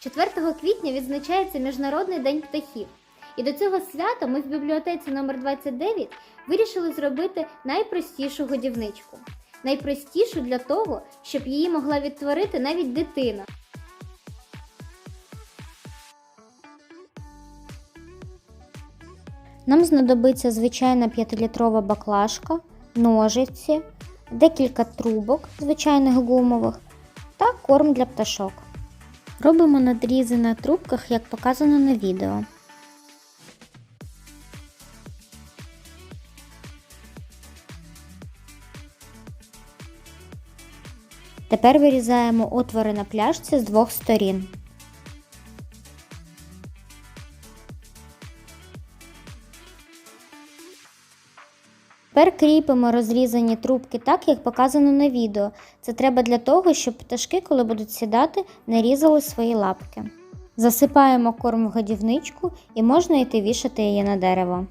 4 квітня відзначається Міжнародний день птахів. І до цього свята ми в бібліотеці номер 29 вирішили зробити найпростішу годівничку. Найпростішу для того, щоб її могла відтворити навіть дитина. Нам знадобиться звичайна 5-літрова баклажка, ножиці, декілька трубок звичайних гумових та корм для пташок. Робимо надрізи на трубках, як показано на відео. Тепер вирізаємо отвори на пляшці з двох сторін. Тепер кріпимо розрізані трубки так, як показано на відео. Це треба для того, щоб пташки, коли будуть сідати, не різали свої лапки. Засипаємо корм в годівничку і можна йти вішати її на дерево.